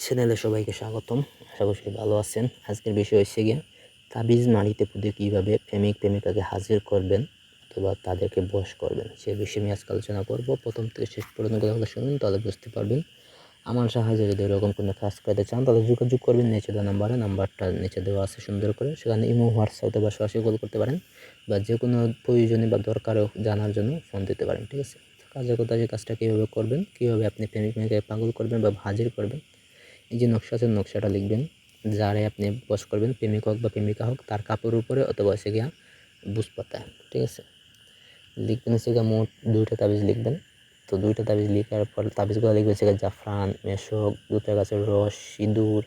চ্যানেলে সবাইকে স্বাগতম। আশা করি ভালো আছেন। আজকের বিষয় হচ্ছে গিয়ে তাবিজ নারীতে পুঁতে কীভাবে প্রেমিক প্রেমিকাকে হাজির করবেন অথবা তাদেরকে বশ করবেন, সে বিষয়ে আমি আজকে আলোচনা করব। প্রথম থেকে শেষ পর্যন্ত কথাগুলো শুনুন, তাহলে বুঝতে পারবেন। আমার সাহায্যে যদি এরকম কোনো কাজ করতে চান, তাহলে যোগাযোগ করবেন নিচে দেওয়া নাম্বারে নাম্বারটা নিচে দেওয়া আছে সুন্দর করে। সেখানে ইমো, হোয়াটসঅ্যাপে বা সরাসরি কল করতে পারেন বা যে কোনো প্রয়োজনে বা দরকারে জানার জন্য ফোন দিতে পারেন, ঠিক আছে? কাজের কথা যে কাজটা কীভাবে করবেন, কীভাবে আপনি প্রেমিক প্রেমিকাকে পাগল করবেন বা হাজির করবেন এই যে নকশা আছে, নকশাটা লিখবেন। যারে আপনি বস করবেন, প্রেমিক হোক বা প্রেমিকা হোক, তার কাপড়ের উপরে অথবা হচ্ছে গিয়া বুঝ পাতা ঠিক আছে? লিখবেন হচ্ছে গিয়া মোট দুইটা তাবিজ লিখবেন। তো দুইটা তাবিজ লিখার পর তাবিজগুলো লিখবেন হচ্ছে জাফরান, মেশক, দুটা গাছের রস, সিঁদুর,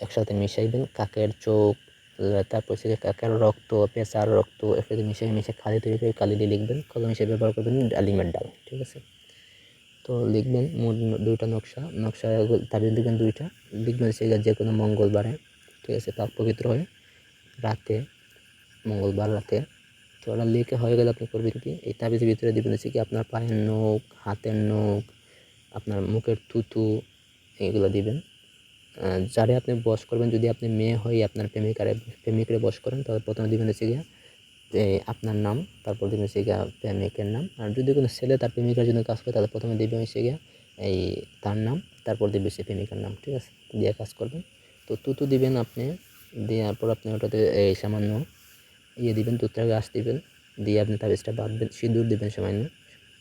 একসাথে মিশাইবেন। কাকের চোখ তারপর হচ্ছে কাকের রক্ত, পেঁচার রক্ত, একসাথে মিশিয়ে মিশিয়ে খালি তৈরি করে কালি দিয়ে লিখবেন। কলম হিসেবে ব্যবহার করবেন ডালিমের ডাল, ঠিক আছে? তো লিখবেন মোট দুইটা নকশা নকশা তাবিজ লিখবেন দুইটা। লিখবেন সে যে কোনো মঙ্গলবারে, ঠিক আছে পাক পবিত্র হয়ে রাতে, মঙ্গলবার রাতে। তো ওরা লিখে হয়ে গেলে আপনি করবেন কি, এই তাবিজের ভিতরে দিবেন হচ্ছে কি আপনার পায়ের নখ, হাতের নখ, আপনার মুখের থুতু, এগুলো দিবেন। যারে আপনি বস করবেন, যদি আপনি মেয়ে হয়ে আপনার প্রেমিকারে, প্রেমিকরে বস করেন, তাহলে প্রথমে দিবেন হচ্ছে গিয়া যে আপনার নাম, তারপর দিবেন হচ্ছে গিয়া প্রেমিকের নাম। আর যদি কোনো ছেলে তার প্রেমিকার জন্য কাজ করে, তাহলে প্রথমে দিবে হচ্ছে গিয়া এই তার নাম, তারপর দিবে সে প্রেমিকার নাম, ঠিক আছে? দিয়ে কাজ করবেন। তো তুতু দিবেন আপনি, দেওয়ার পর আপনি ওটাতে এই সামান্য ইয়ে দিবেন, তুতরা গাছ দিবেন। দিয়ে আপনি তাবিজটা বাঁধবেন, সিঁদুর দিবেন সামান্য।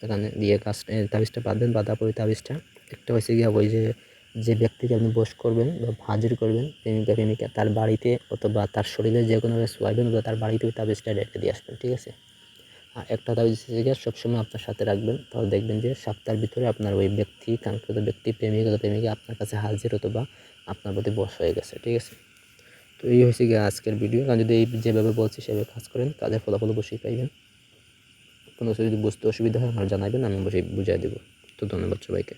এখানে দিয়ে গাছ তাবিজটা বাঁধবেন বাঁধা পরে তাবিজটা একটা হচ্ছে গিয়া ওই যে যে ব্যক্তিকে আপনি বস করবেন বা হাজির করবেন প্রেমিকা প্রেমিকা তার বাড়িতে অথবা তার শরীরে যে কোনোভাবে সোয়াইবেন বা তার বাড়িতে তাবিজটা রেখে দিয়ে আসবেন, ঠিক আছে? আর একটা তাবিজ সবসময় আপনার সাথে রাখবেন। তাহলে দেখবেন যে সপ্তাহের ভিতরে আপনার ওই ব্যক্তি, কাঙ্ক্ষিত ব্যক্তি, প্রেমিক প্রেমিকা আপনার কাছে হাজির অথবা আপনার প্রতি বস হয়ে গেছে, ঠিক আছে? তো এই হয়েছে গিয়ে আজকের ভিডিও। কারণ যদি এই যেভাবে বলছি, সেভাবে কাজ করেন, কাজের ফলাফল অবশ্যই পাইবেন। কোনো যদি বুঝতে অসুবিধা হয়, আমার জানাবেন, আমি অবশ্যই বুঝাই দেবো। তো ধন্যবাদ সবাইকে।